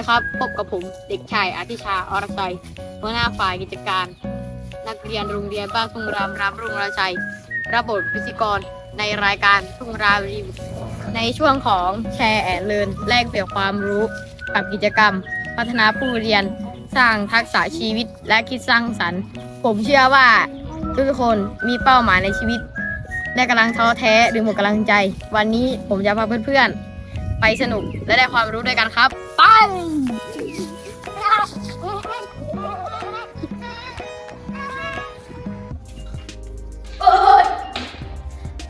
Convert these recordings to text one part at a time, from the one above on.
ดีครับ พบกับผมเด็กชายอาทิชาอรไตยหัวหน้าฝ่ายกิจการ นักเรียนโรงเรียนบ้านทุ่งรามรามรุ่งราชัยรับบทพิธีกรในรายการทุ่งรามรีวิวในช่วงของแชร์แอนเลินแลกเปลี่ยนความรู้กับกิจกรรม พัฒนาผู้เรียนสร้างทักษะชีวิตและคิดสร้างสรรค์ ผมเชื่อว่าทุกคนมีเป้าหมายในชีวิตและกำลังท้อแท้หรือหมดกำลังใจ วันนี้ผมจะพาเพื่อนๆ ไปสนุกและได้ความรู้ด้วยกันครับ ไป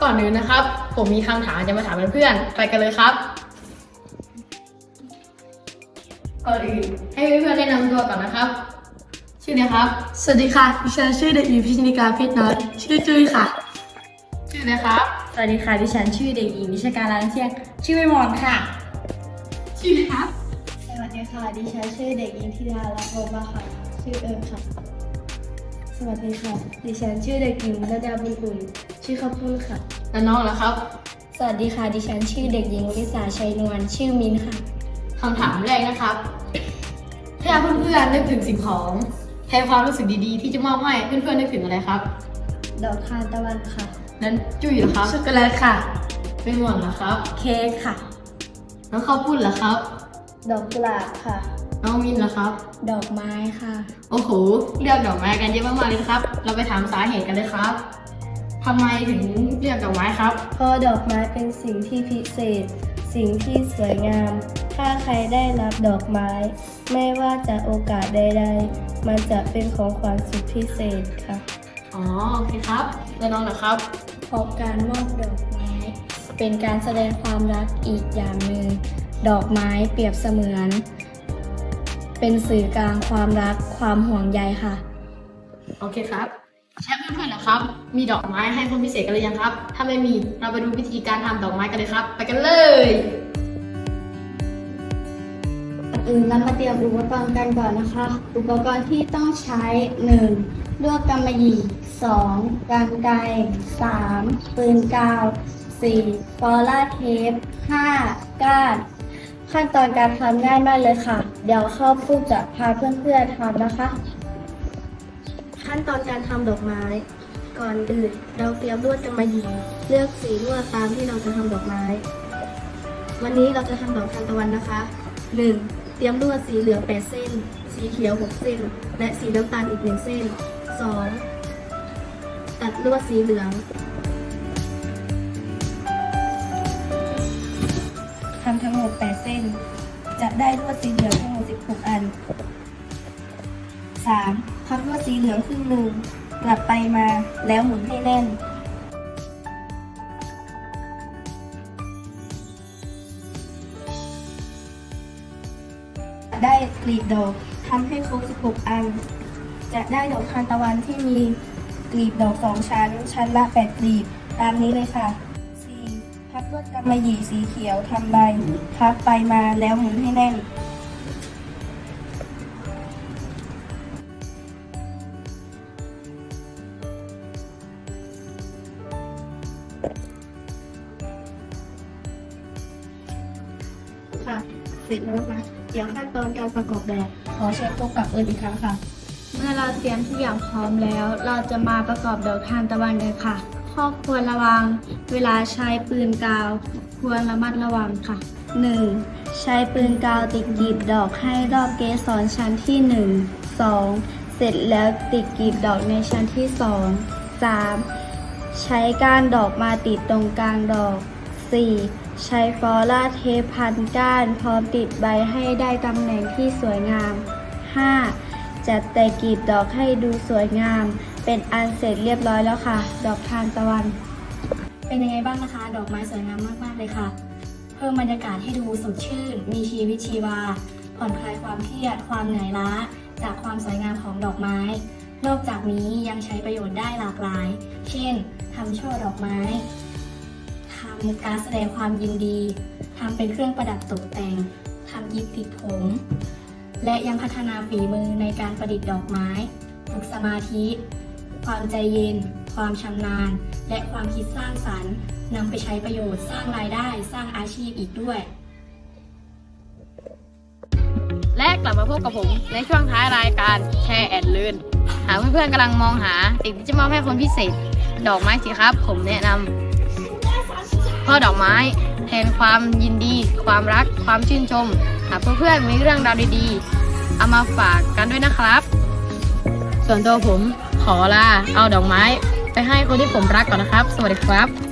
ก่อนอื่นนะครับ ผมมีคำถามจะมาถามเพื่อนๆไปกันเลยครับก่อนอื่นให้เพื่อนๆแนะนำตัวก่อนนะครับ ชื่ออะไรครับ สวัสดีค่ะดิฉันชื่อเด็กหญิงพิชนิกาเพชรน้อยชื่อจุ้ยค่ะ ชื่ออะไรครับ สวัสดีค่ะ ดิฉันชื่อเด็กหญิงวิชาการร้านเที่ยง ชื่อไม่มอนค่ะ ชื่ออะไรครับ สวัสดีค่ะ ดิฉันชื่อเด็กหญิงธิดาลักษณ์โรมาค่ะ ชื่อเอิญค่ะ สวัสดีค่ะ ดิฉันชื่อเด็กหญิงนาดาบุญอุ่น ชื่อข้าวปุ้นค่ะ แล้วน้องล่ะครับ สวัสดีค่ะ ดิฉันชื่อเด็กหญิงลิสาชัยนวล ชื่อมินค่ะ คำถามแรกนะครับ ถ้าเพื่อนๆนึกถึงสิ่งของแทนความรู้สึกดีๆ ที่จะมอบให้เพื่อนๆนึกถึงอะไรครับ ดอกทานตะวันค่ะ นั้นจุ้ยเหรอครับ ช็อกโกแลตค่ะ เป็นหมอนเหรอครับ เค้กค่ะ น้องข้าวปุ้นเหรอครับ ดอกกุหลาบค่ะ น้องมินเหรอครับ ดอกไม้ค่ะ โอ้โห เลือกดอกไม้กันเยอะมากๆเลยนะครับ เราไปถามสาเหตุกันเลยครับทำไมถึงเลือกดอกไม้ครับ เพราะดอกไม้เป็นสิ่งที่พิเศษ สิ่งที่สวยงาม ถ้าใครได้รับดอกไม้ ไม่ว่าจะโอกาสใดๆ มันจะเป็นของขวัญสุดพิเศษค่ะ อ๋อ โอเคครับ แล้วน้องนะครับเพ ราะการมอบดอกไม้ เป็นการแสดงความรักอีกอย่างหนึ่ง ดอกไม้เปรียบเสมือน เป็นสื่อกลางความรักความห่วงใยค่ะ โอเคครับแชทเพื่อนๆนะครับ มีดอกไม้ให้คนพิเศษกันหรือยังครับ ถ้าไม่มีเราไปดูวิธีการทำดอกไม้กันเลยครับ ไปกันเลย อื่นเรามาเตรียมอุปกรณ์กันก่อนนะคะ อุปกรณ์ที่ต้องใช้ 1. ลวดกำมะหยี่ 2. กรรไกร 3. ปืนกาว 4. ฟอล่าเทป 5. ก้านขั้นตอนการทำง่ายมากเลยค่ะ เดี๋ยวเข้าพูดจะพาเพื่อนๆทำนะคะ ขั้นตอนการทำดอกไม้ ก่อนอื่นเราเตรียมลวดกำมะหยี่ เลือกสีลวดตามที่เราจะทำดอกไม้ วันนี้เราจะทำดอกทานตะวันนะคะ 1. เตรียมลวดสีเหลือง 8 เส้น สีเขียว 6 เส้น และสีน้ำตาลอีก 1 เส้น 2. ตัดลวดสีเหลือง ทำทั้งหมด 8 เส้น จะได้ลวดสีเหลืองทั้งหมด 16 อัน 3. พับลวดสีเหลืองครึ่งหนึ่งกลับไปมาแล้วหมุนให้แน่น ได้กลีบดอกทำให้ครบ 16 อัน จะได้ดอกทานตะวันที่มีกลีบดอกสองชั้น ชั้นละ 8 กลีบ ตามนี้เลยค่ะ 4. พับลวดกำมะหยี่สีเขียวทำใบพับไปมาแล้วหมุนให้แน่นค่ะ ร็จแล้วนะคะเดี๋ยวขั้นตอนการประกอบแบบขอเชิญพบกับเอิญอีกครั้งค่ะ เมื่อเราเตรียมทุกอย่างพร้อมแล้ว เราจะมาประกอบดอกทานตะวันกันค่ะ ข้อควรระวัง เวลาใช้ปืนกาว ควรระมัดระวังค่ะ 1. ใช้ปืนกาวติดกลีบดอกให้รอบเกสรชั้นที่ 1 2. เสร็จแล้วติดกลีบดอกในชั้นที่ 2 3. ใช้ก้านดอกมาติดตรงกลางดอก 4. ใช้ฟอล่าเทปพันก้านพร้อมติดใบให้ได้ตำแหน่งที่สวยงาม 5. จัดแต่กลีบดอกให้ดูสวยงาม เป็นอันเสร็จเรียบร้อยแล้วค่ะ ดอกทานตะวัน เป็นยังไงบ้างนะคะ ดอกไม้สวยงามมากๆเลยค่ะ เพิ่มบรรยากาศให้ดูสดชื่น มีชีวิตชีวา ผ่อนคลายความเครียด ความเหนื่อยล้า จากความสวยงามของดอกไม้ นอกจากนี้ยังใช้ประโยชน์ได้หลากหลาย เช่นทำช่อดอกไม้ ทำการแสดงความยินดีทำเป็นเครื่องประดับตกแต่งทำยิบติดผม และยังพัฒนาฝีมือในการประดิษฐ์ดอกไม้ฝึกสมาธิ ความใจเย็น ความชำนาญ และความคิดสร้างสรรค์นำไปใช้ประโยชน์สร้างรายได้สร้างอาชีพอีกด้วย และกลับมาพบกับผมในช่วงท้ายรายการแชร์แอนลื่นหากเพื่อนๆกำลังมองหาสิ่งที่จะมอบให้คนพิเศษ ดอกไม้สิครับ ผมแนะนำ ช่อดอกไม้ แทนความยินดี ความรัก ความชื่นชม หากเพื่อนๆมีเรื่องราวดีๆ เอามาฝากกันด้วยนะครับ ส่วนตัวผมขอลาเอาดอกไม้ ไปให้คนที่ผมรักก่อนนะครับ สวัสดีครับ